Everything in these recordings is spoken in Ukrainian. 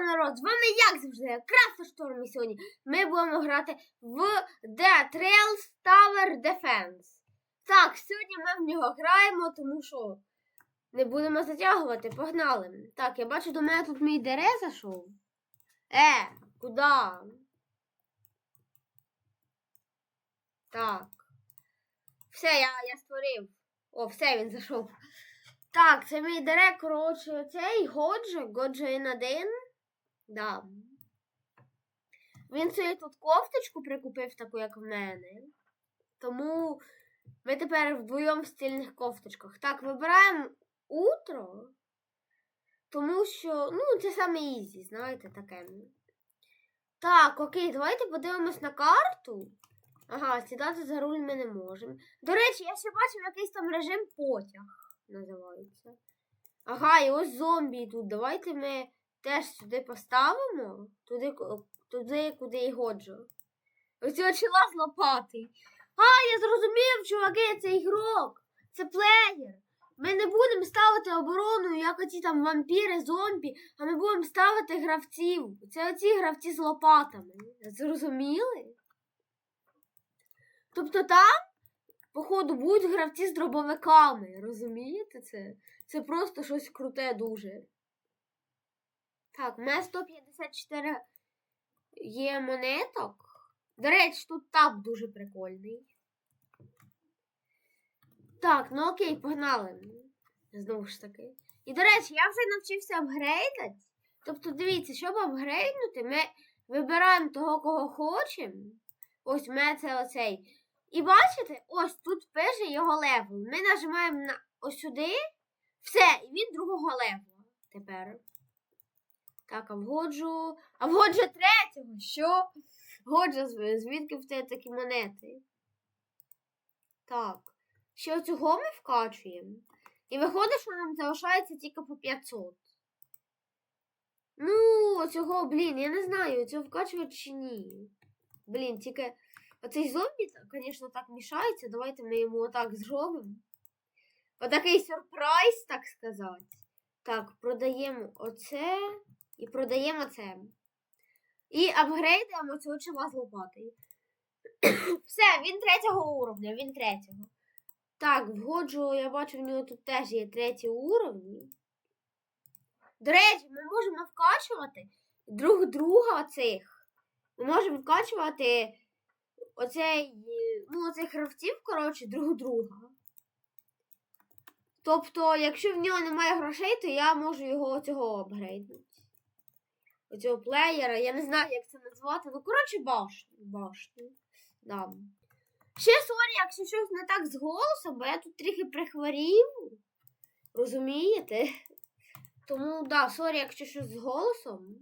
народ, з вами як завжди, Краса Шторм і сьогодні ми будемо грати в The Trails Tower Defense. Так, сьогодні ми в нього граємо, тому що не будемо затягувати, погнали. Так, я бачу, до мене тут мій дере зайшов. Е, куди? Так. Все, я, я створив. О, все, він зайшов. Так, це мій директ, коротше, цей Годжа, Годжа N1. Да. Він собі тут кофточку прикупив, таку, як в мене. Тому ми тепер вдвоєм в стильних кофточках. Так, вибираємо утро. Тому що, ну, це саме ізі, знаєте, таке. Так, окей, давайте подивимось на карту. Ага, сідати за руль ми не можемо. До речі, я ще бачив якийсь там режим потяг називається. Ага, і ось зомбі тут. Давайте ми теж сюди поставимо. Туди, туди куди і годжу. Ось чола з лопати. А, я зрозумів, чуваки, це ігрок. Це плеєр. Ми не будемо ставити оборону, як оці там вампіри, зомбі, а ми будемо ставити гравців. Це оці гравці з лопатами. Зрозуміли? Тобто там походу, будуть гравці з дробовиками. Розумієте це? Це просто щось круте дуже. Так, у мене 154 є монеток. До речі, тут таб дуже прикольний. Так, ну окей, погнали. Знову ж таки. І, до речі, я вже навчився апгрейдати. Тобто, дивіться, щоб апгрейднути, ми вибираємо того, кого хочемо. Ось у мене це оцей. І бачите, ось тут пише його левел. Ми нажимаємо на ось сюди. Все, і він другого левела тепер. Так, а вгоджу. А вгоджу третього. Що? Годжа, звідки в тебе такі монети? Так. Ще цього ми вкачуємо. І виходить, що нам залишається тільки по 500. Ну, цього, блін, я не знаю, цього вкачувати чи ні. Блін, тільки. Оцей зомбі, звісно, так мішається. Давайте ми йому отак зробимо. Отакий сюрприз, так сказати. Так, продаємо оце і продаємо це. І апгрейдимо цього чола з лопатою. Все, він третього уровня, він третього. Так, вгоджу, я бачу, в нього тут теж є треті уровні. До речі, ми можемо вкачувати друг друга цих. Ми можемо вкачувати оцей, ну, оцих гравців, коротше, друг друга. Тобто, якщо в нього немає грошей, то я можу його цього апгрейднути. Оцього плеєра, я не знаю, як це назвати. Ну, коротше, башню. башню. Да. Ще сорі, якщо щось не так з голосом, бо я тут трохи прихворів. Розумієте? Тому, да, сорі, якщо щось з голосом.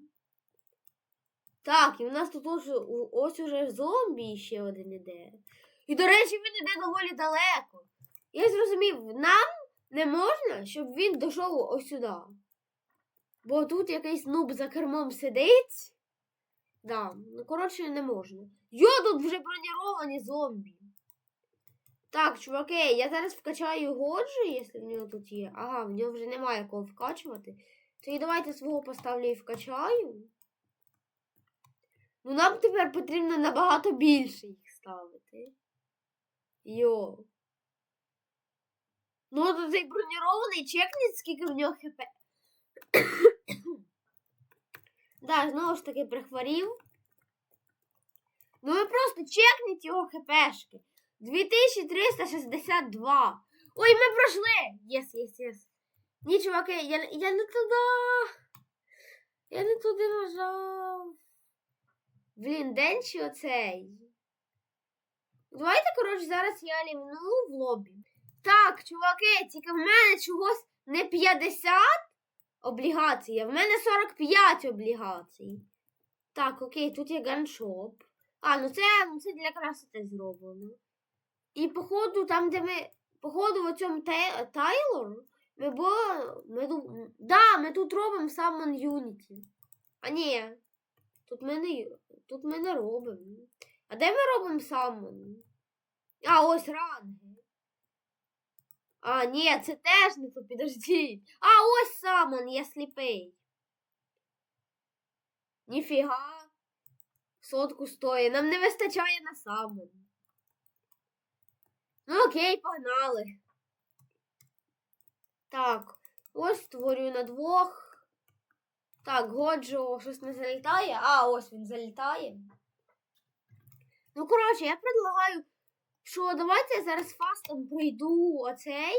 Так, і в нас тут ось, ось уже зомбі ще один іде. І, до речі, він іде доволі далеко. Я зрозумів, нам не можна, щоб він дійшов ось сюди. Бо тут якийсь нуб за кермом сидить. Да, ну коротше, не можна. Йо, тут вже броніровані зомбі. Так, чуваки, я зараз вкачаю годжу, якщо в нього тут є. Ага, в нього вже немає кого вкачувати. То і давайте свого поставлю і вкачаю. Ну нам тепер потрібно набагато більше їх ставити. Йо. Ну, от цей бронірований чекніть, скільки в нього хп. Да, знову ж таки прихворів. Ну ви просто чекніть його хпшки. 2362. Ой, ми пройшли! Єс, єс, єс. Ні, чуваки, я, я не туди. Я не туди нажав. Блін, день чи оцей? Давайте, коротше, зараз я лівну в лобі. Так, чуваки, тільки в мене чогось не 50 облігацій, а в мене 45 облігацій. Так, окей, тут є ганшоп. А, ну це, ну це для красоти зроблено. І походу, там, де ми. Походу, в цьому Тай- Тайлор, ми бо. Ми, ду- да, ми тут робимо Summon Unity. А ні. Тут ми не, тут ми не робимо. А де ми робимо Summon? А, ось ранги. А, ні, це теж не то, підождіть. А, ось Summon, я сліпий. Ніфіга. Сотку стоїть. Нам не вистачає на саму. Ну окей, погнали. Так, ось створюю на двох. Так, Годжо щось не залітає. А, ось він залітає. Ну, коротше, я предлагаю, що давайте я зараз фастом пройду оцей.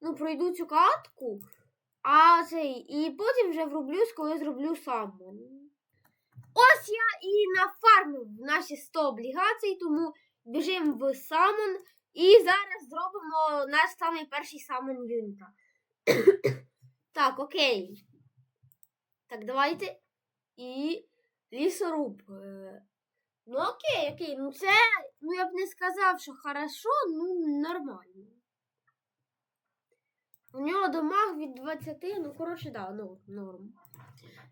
Ну, пройду цю катку. А цей, і потім вже врублюсь, коли зроблю самон. Ось я і нафармив наші 100 облігацій, тому біжимо в самон. І зараз зробимо наш самий перший самон юніта. так, окей. Так, давайте. І лісоруб. Ну, окей, окей. Ну це, ну я б не сказав, що хорошо, ну нормально. У нього дамаг від 20, ну, коротше, да, норм, норм.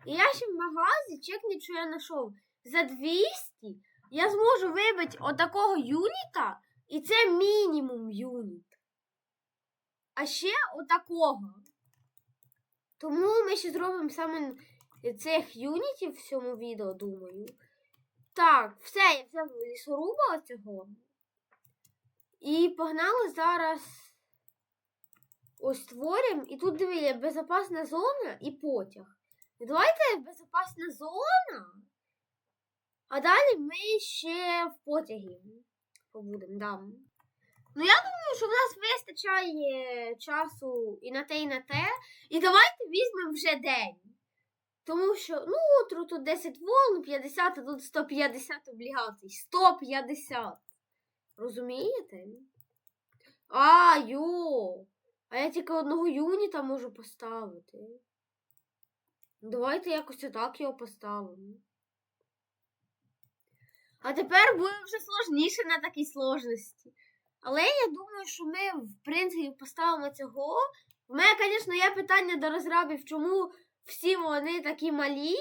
І я ще в магазі чекніть, що я знайшов. За 200 я зможу вибити отакого юніта, і це мінімум юніт. А ще отакого. Тому ми ще зробимо саме цих юнітів в цьому відео, думаю. Так, все, я взяв лісоруба оцього. І погнали зараз ось створюємо. І тут дивіться, безпечна зона і потяг. Давайте безпечна зона. А далі ми ще в потягі побудемо. Да. Ну, я думаю, що в нас вистачає часу і на те, і на те. І давайте візьмемо вже день. Тому що, ну, тут, тут 10 волн, 50, а тут 150 облігацій. 150. Розумієте? А, йо. А я тільки одного юніта можу поставити. Давайте якось отак його поставимо. А тепер буде вже сложніше на такій сложності. Але я думаю, що ми, в принципі, поставимо цього. У мене, звісно, є питання до розрабів, чому всі вони такі малі,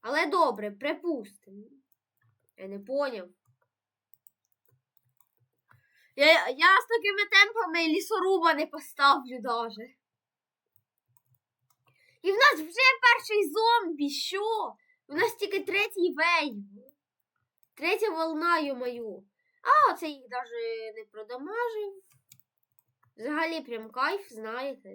але добре, припустимо. Я не поняв. Я, я з такими темпами лісоруба не поставлю даже. І в нас вже перший зомбі, що? У нас тільки третій вейв. Третя волна, йо-маю. А, оце їх даже не продамажив. Взагалі прям кайф, знаєте.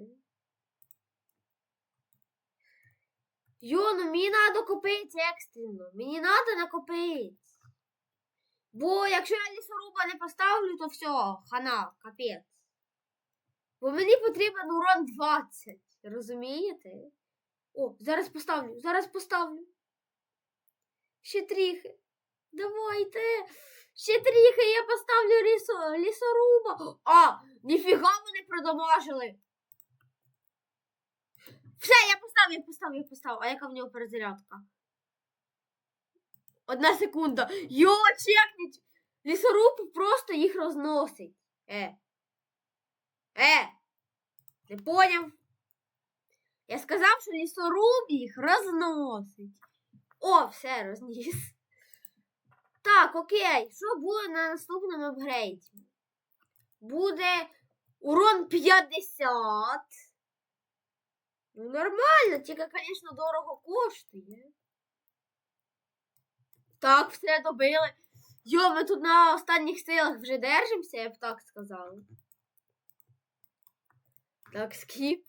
Йо, ну мені треба купити екстрено. Мені треба накопити. Бо якщо я лісоруба не поставлю, то все, хана, капець. Бо мені потрібен урон 20. Розумієте? О, зараз поставлю, зараз поставлю. Ще тріхи. Давайте. Ще тріхи, я поставлю лісо, лісоруба. А, ніфіга вони продамажили. Все, я поставив, я поставив, я поставив. А яка в нього перезарядка? Одна секунда. Йо, чекніть! Лісоруб просто їх розносить. Е. Е. Не поняв? Я сказав, що лісоруб їх розносить. О, все, розніс. Так, окей. Що буде на наступному апгрейді? Буде урон 50. Ну, нормально, тільки, звісно, дорого коштує. Так, все добили. Йо, ми тут на останніх силах вже держимося, я б так сказала. Так, скіп.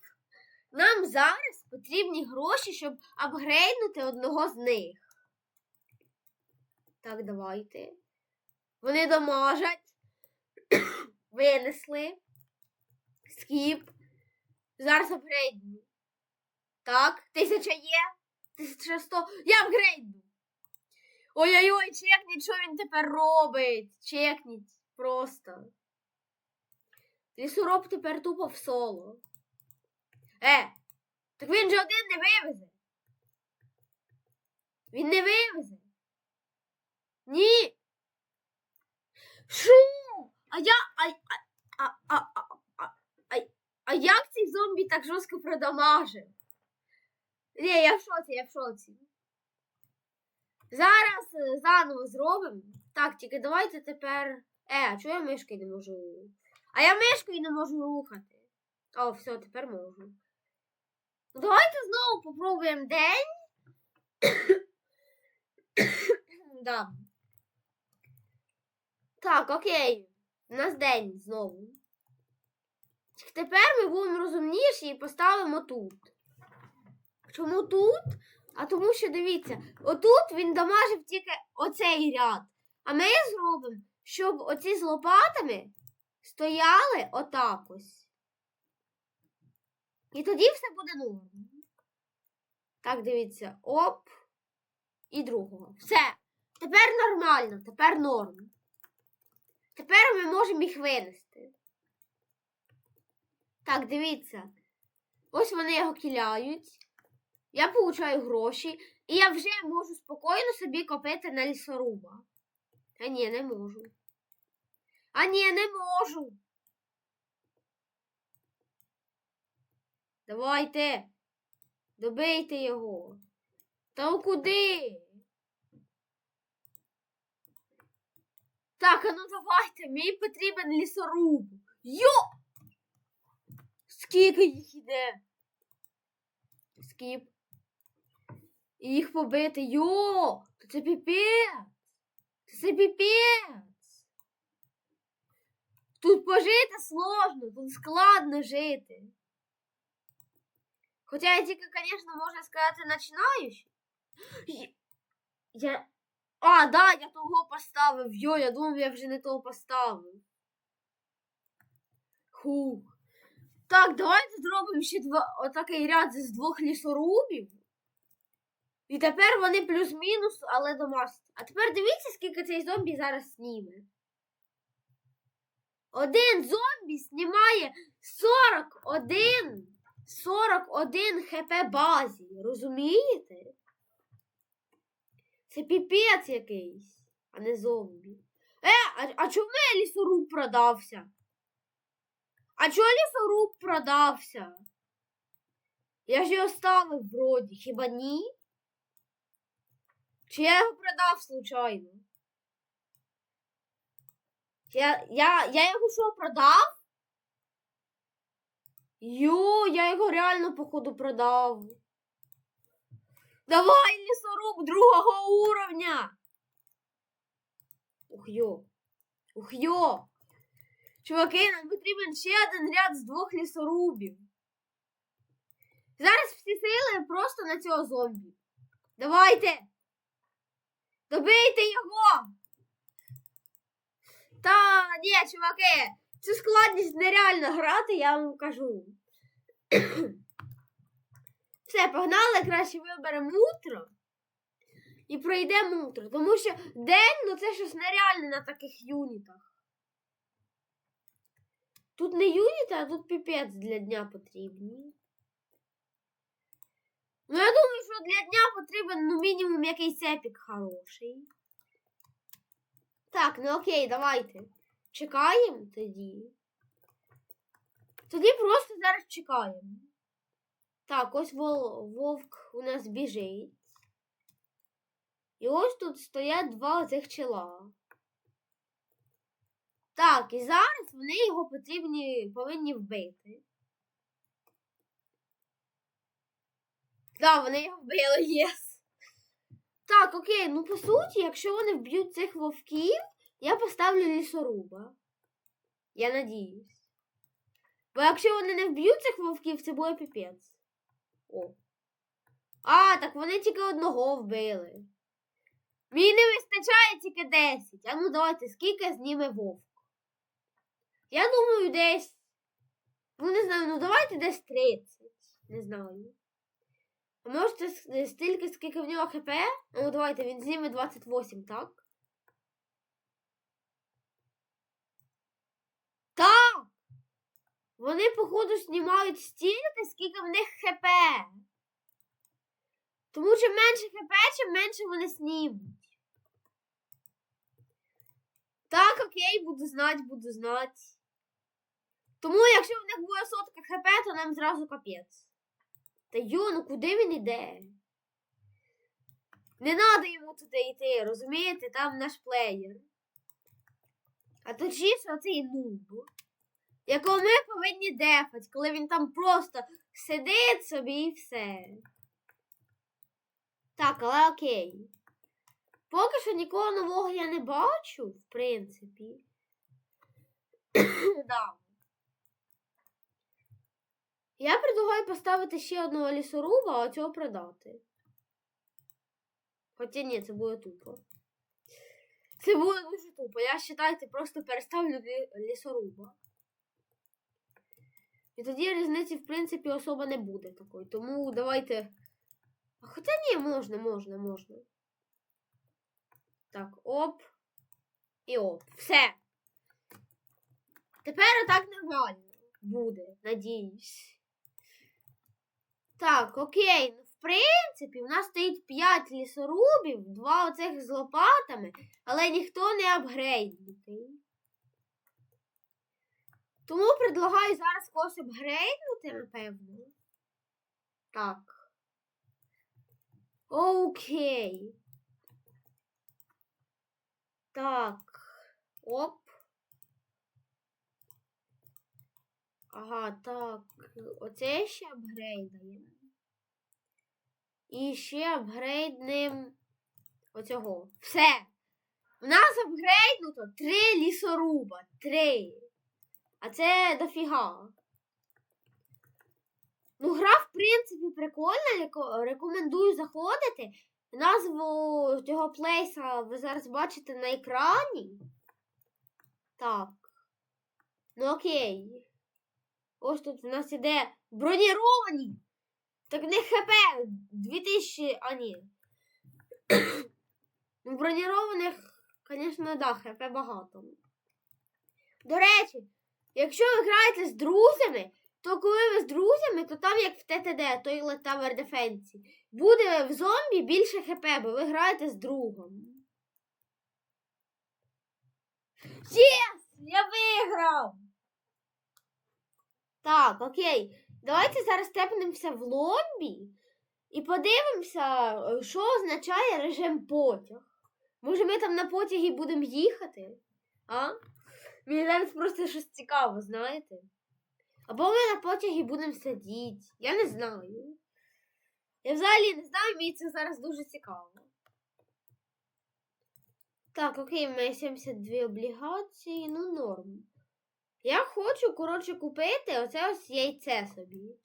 Нам зараз потрібні гроші, щоб апгрейднути одного з них. Так, давайте. Вони дамажать. Винесли. Скіп. Зараз апгрейдну. Так, тисяча є. 1100. Я апгрейдну. Ой-ой-ой, чекніть, що він тепер робить. Чекніть. Просто. Лісороб тепер тупо в соло. Е, так він же один не вивезе. Він не вивезе. Ні. Що? А я. А, а, а, а, а, а, а як цей зомбі так жорстко продамажив? Ні, я в шоці, я в шоці. Зараз е, заново зробимо. Так, тільки давайте тепер. Е, а чого я мишкою не можу? А я мишкою не можу рухати. О, все, тепер можу. Ну, давайте знову попробуємо день. да. Так, окей. У нас день знову. Тепер ми будемо розумніші і поставимо тут. Чому тут? А тому що дивіться, отут він дамажив тільки оцей ряд. А ми зробимо, щоб оці з лопатами стояли отак ось. І тоді все буде норм. Так, дивіться. Оп. І другого. Все. Тепер нормально, тепер норм. Тепер ми можемо їх винести. Так, дивіться. Ось вони його кіляють. Я получаю гроші. І я вже можу спокійно собі копити на лісоруба. А ні, не можу. А ні, не можу. Давайте. Добийте його. Та куди? Так, а ну давайте, мені потрібен лісоруб. Йо! Скільки їх іде? Скіп. І їх побити. Йо! Це піпець! Це піпець! Тут пожити сложно, тут складно жити. Хоча я тільки, звісно, можна сказати, починаючий. Я. А, да, я того поставив. Йо, я думав, я вже не того поставив. Хух. Так, давайте зробимо ще два, отакий ряд з двох лісорубів. І тепер вони плюс-мінус, але до домашні. А тепер дивіться, скільки цей зомбі зараз зніме. Один зомбі знімає 41 41 хп базі. Розумієте? Це піпець якийсь, а не зомбі. Е, а, а чому лісоруб продався? А чого лісоруб продався? Я ж його ставив вроді, хіба ні? Чи я його продав случайно? Я, я, я його що продав? Йо, я його реально, походу, продав. Давай, лісоруб другого уровня. Ух йо. Ух йо. Чуваки, нам потрібен ще один ряд з двох лісорубів. Зараз всі сили просто на цього зомбі. Давайте. Добийте його. Та, ні, чуваки, цю складність нереально грати, я вам кажу. Все, погнали, краще виберемо утро і пройдемо утро. Тому що день, ну це щось нереальне на таких юнітах. Тут не юніти, а тут піпець для дня потрібні. Ну, я думаю, що для дня потрібен ну, мінімум якийсь епік хороший. Так, ну окей, давайте. Чекаємо тоді. Тоді просто зараз чекаємо. Так, ось вовк у нас біжить. І ось тут стоять два оцих чола. Так, і зараз вони його потрібні, повинні вбити. Так, вони його вбили, єс. Так, окей, ну по суті, якщо вони вб'ють цих вовків, я поставлю лісоруба. Я надіюсь. Бо якщо вони не вб'ють цих вовків, це буде піпець. О. А, так вони тільки одного вбили. Мені не вистачає тільки 10. А ну давайте, скільки зніме вовк? Я думаю, десь. Ну, не знаю, ну давайте десь 30. Не знаю. А може це с- стільки, скільки в нього хп? Ну давайте, він зніме 28, так? Так! Вони, походу, знімають стільки, скільки в них хп. Тому чим менше хп, чим менше вони знімуть. Так, окей, буду знати, буду знати. Тому, якщо в них буде сотка хп, то нам зразу капець. Та йо, ну куди він іде? Не треба йому туди йти, розумієте? Там наш плеєр. А точніше оцей нуб, якого ми повинні дефати, коли він там просто сидить собі і все. Так, але окей. Поки що нікого нового я не бачу, в принципі. да. Я предлагаю поставити ще одного лісоруба, а цього продати. Хоча ні, це буде тупо. Це буде дуже тупо. Я вважайте, просто переставлю лісоруба. І тоді різниці, в принципі, особо не буде такої. Тому давайте. А Хоча ні, можна, можна, можна. Так, оп. І оп. Все. Тепер отак нормально буде, надіюсь. Так, окей. Ну, в принципі, в нас стоїть 5 лісорубів, два оцих з лопатами, але ніхто не апгрейднутий. Тому предлагаю зараз когось апгрейднути, напевно. Так. Окей. Так. Оп. Ага, так. Оце ще апгрейдаємо. І ще апгрейднем оцього. Все. У нас апгрейднуто три лісоруба. Три. А це дофіга. Ну, гра, в принципі, прикольна. Рекомендую заходити. Назву цього плейса ви зараз бачите на екрані. Так. Ну окей. Ось тут у нас іде броніровані. Так не ХП 2000, а ні. Ну, Бронірованих, звісно, да, ХП багато. До речі, якщо ви граєте з друзями, то коли ви з друзями, то там як в ТТД, Toilet Tower Defense, буде в зомбі більше ХП, бо ви граєте з другом. Єс! Я виграв! Так, окей. Давайте зараз тепнемося в лобі і подивимося, що означає режим потяг. Може, ми там на потягі будемо їхати? А? Мені зараз просто щось цікаво, знаєте? Або ми на потягі будемо сидіти. Я не знаю. Я взагалі не знаю, мені це зараз дуже цікаво. Так, окей, мене 72 облігації, ну норм. Я хочу, коротше, купити оце ось яйце собі.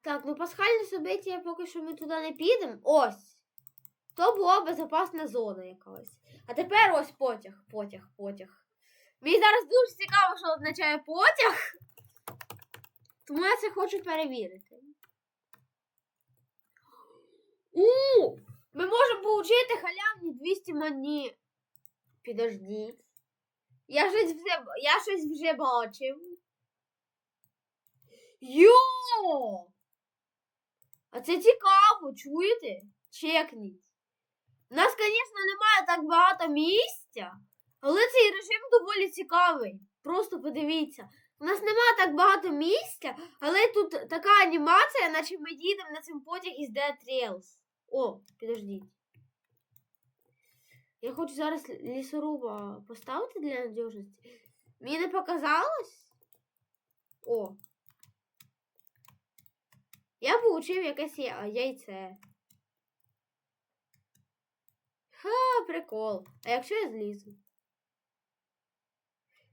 Так, ну пасхальне собиття поки що ми туди не підемо. Ось. То була безпечна зона якась. А тепер ось потяг, потяг, потяг. Мені зараз дуже цікаво, що означає потяг. Тому я це хочу перевірити. У! Ми можемо отримати халявні 200 мані. Підождіть. Я щось вже, я щось вже бачив. Йо! А це цікаво, чуєте? Чекніть. У нас, звісно, немає так багато місця, але цей режим доволі цікавий. Просто подивіться. У нас немає так багато місця, але тут така анімація, наче ми їдемо на цим потяг із Dead Rails. О, підождіть. Я хочу зараз лісоруба поставити для надіжності. Мені не показалось? О. Я получив якесь яйце. Ха, прикол. А якщо я злізу?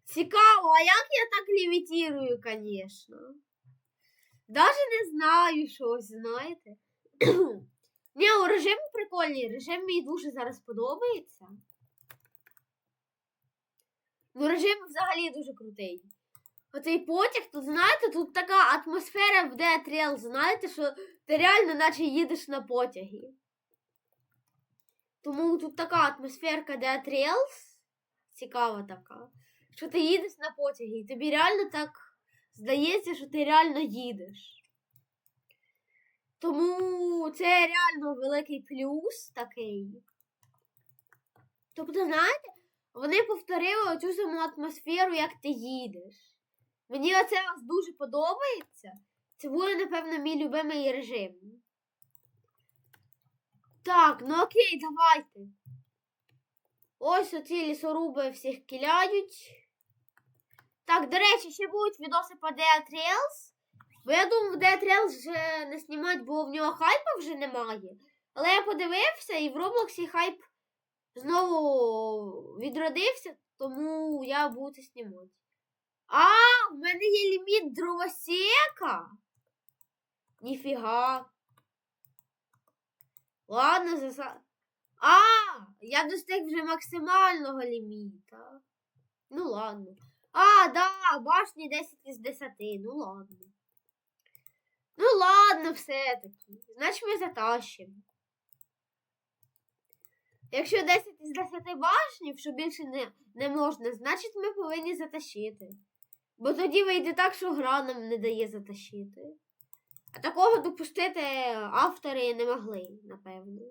Цікаво, а як я так левітірую, звісно. Даже не знаю щось, знаєте. Ні, режим прикольний, режим мені дуже зараз подобається. Ну, режим взагалі дуже крутий. Оцей потяг, тут знаєте, тут така атмосфера в Dead Rail, знаєте, що ти реально наче їдеш на потягі. Тому тут така атмосферка Dead Rails, цікава така, що ти їдеш на потягі, і тобі реально так здається, що ти реально їдеш. Тому це реально великий плюс такий. Тобто, знаєте, вони повторили оцю саму атмосферу, як ти їдеш. Мені оце дуже подобається. Це буде, напевно, мій любимий режим. Так, ну окей, давайте. Ось оці лісоруби всіх киляють. Так, до речі, ще будуть відоси по Dead Trails. Бо я думав, Dead Trails вже не знімати, бо в нього хайпа вже немає. Але я подивився, і в Роблоксі хайп знову відродився, тому я буду це знімати. А, в мене є ліміт дровосека. Ніфіга. Ладно, заса. А, я достиг вже максимального ліміта. Ну ладно. А, да, башні 10 із 10. Ну ладно. Ладно, все-таки. Значить ми затащимо. Якщо 10 із 10 башнів, що більше не, не можна, значить ми повинні затащити. Бо тоді вийде так, що гра нам не дає затащити. А такого допустити автори не могли, напевно.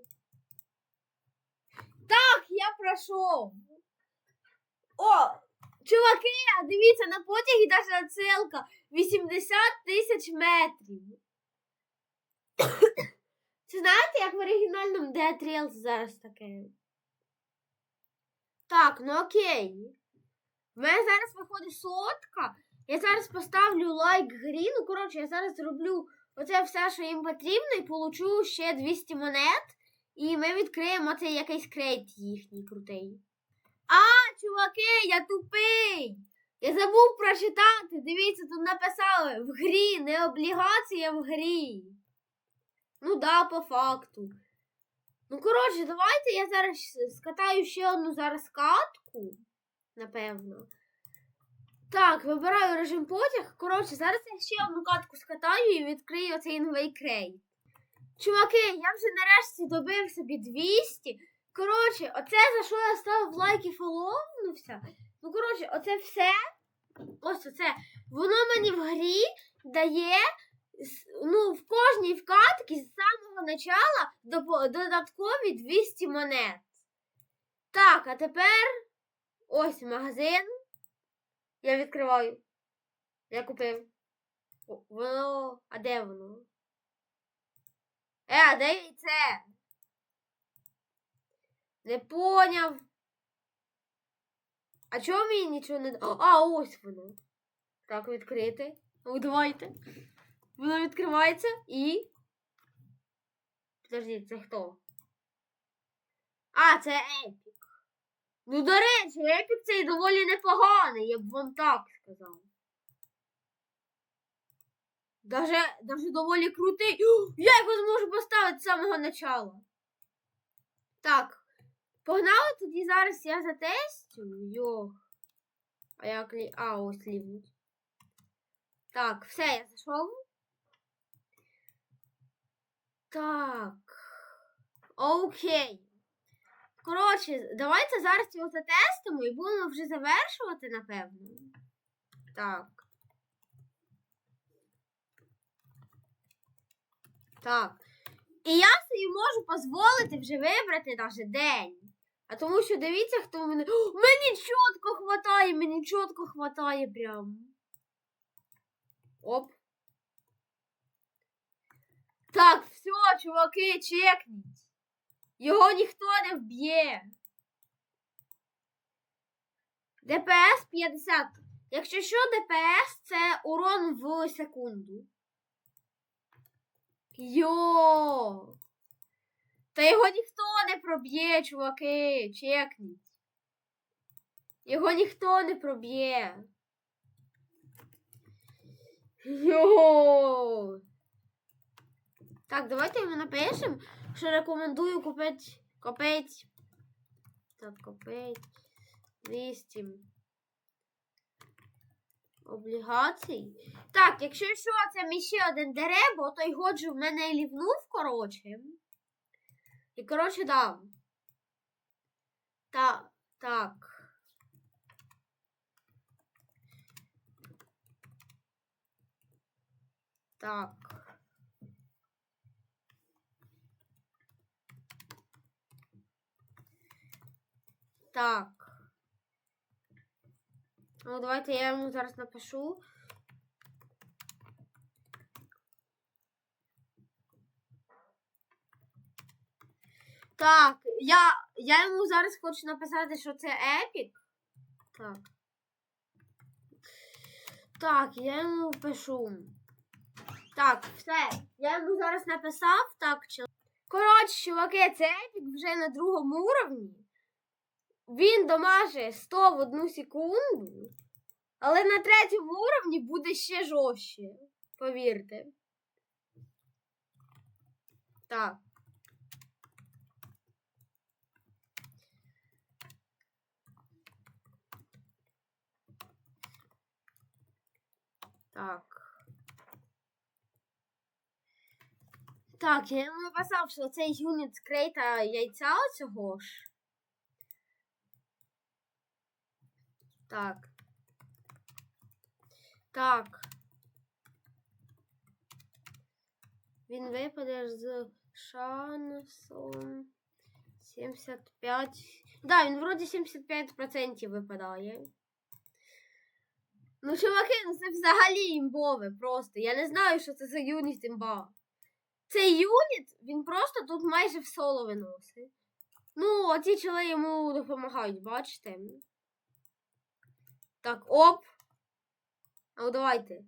Так, я пройшов. О, чуваки, дивіться, на потягі даже оцелка 80 тисяч метрів. Це знаєте, як в оригінальному Dead Rails зараз таке? Так, ну окей. В мене зараз виходить сотка. Я зараз поставлю лайк грі. Ну, коротше, я зараз зроблю оце все, що їм потрібно, і получу ще 200 монет. І ми відкриємо цей якийсь крейт їхній крутий. А, чуваки, я тупий! Я забув прочитати. Дивіться, тут написали в грі, не облігація в грі. Ну да, по факту. Ну, коротше, давайте я зараз скатаю ще одну зараз катку. Напевно. Так, вибираю режим потяг. Коротше, зараз я ще одну катку скатаю і відкрию оцей новий крейт. Чуваки, я вже нарешті добив собі 200. Коротше, оце за що я ставив лайк і фоловнувся. Ну, коротше, оце все. Ось оце. Воно мені в грі дає ну, в кожній вкатці з самого начала додаткові 200 монет. Так, а тепер ось магазин. Я відкриваю. Я купив. Воно. А де воно? Е, а де яйце? Не поняв. А чого мені нічого не. А, ось воно. Так, відкрити. Ну, давайте. Воно відкривається і. Подожди, це хто? А, це Епік. Ну, до речі, Епік цей доволі непоганий, я б вам так сказав. Даже, даже доволі крутий. Я його зможу поставити з самого начала. Так. Погнали тоді зараз я затестю. Йох. А як лі... А, ось лівнуть. Так, все, я зайшов. Так. Окей. Коротше, давайте зараз його затестимо і будемо вже завершувати, напевно. Так. Так. І я собі можу дозволити вже вибрати навіть день. А тому що дивіться, хто в мене. О, мені чітко хватає, мені чітко хватає прям. Оп. Так, все, чуваки, чекніть. Його ніхто не вб'є. ДПС 50. Якщо що, ДПС це урон в секунду. Йо! Та його ніхто не проб'є, чуваки, чекніть. Його ніхто не проб'є. Йо! Так, давайте йому напишемо, що рекомендую купити купити. Так, купити 200 облігацій. Так, якщо що, це мій ще один деребо, то й годжу в мене лівнув, коротше. І, коротше, дам. Так, так. Так. Так. Ну, давайте я йому зараз напишу. Так, я, я йому зараз хочу написати, що це епік. Так. Так, я йому пишу. Так, все. Я йому зараз написав, так, чел. Коротше, чуваки, це епік вже на другому уровні. Він домаже 100 в одну секунду, але на третьому уровні буде ще жорстче. Повірте. Так. Так. Так, я написав, що цей юніт з крейта яйця оцього ж. Так. Так. Він випаде з шансом 75. Да, він вроді 75% випадає. Ну, чуваки, ну це взагалі імбове просто. Я не знаю, що це за юніт імба. Цей юніт, він просто тут майже в соло виносить. Ну, оці чоли йому допомагають, бачите? Так, оп. А давайте.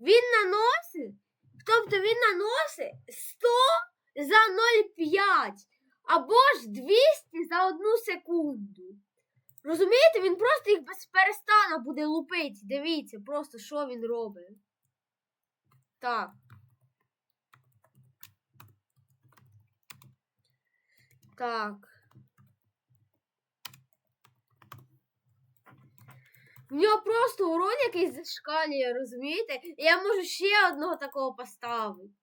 Він наносить. Тобто він наносить 100 за 0,5 або ж 200 за одну секунду. Розумієте, він просто їх без перестана буде лупити. Дивіться, просто що він робить. Так. Так. В нього просто урон якийсь зашкалює, розумієте? І я можу ще одного такого поставити.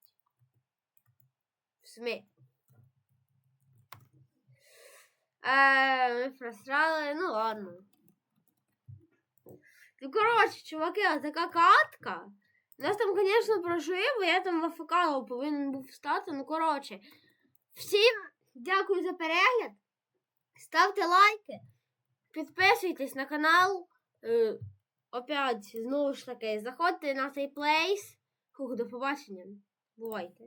В смі. Е, ми просрали, ну ладно. Ну, коротше, чуваки, а така катка. Нас там, звісно, прожив, я там в АФК повинен був стати. Ну, коротше. Всім дякую за перегляд. Ставте лайки, підписуйтесь на канал. Е, опять, знову ж таки, заходьте на цей плейс. Хух, до побачення. Бувайте.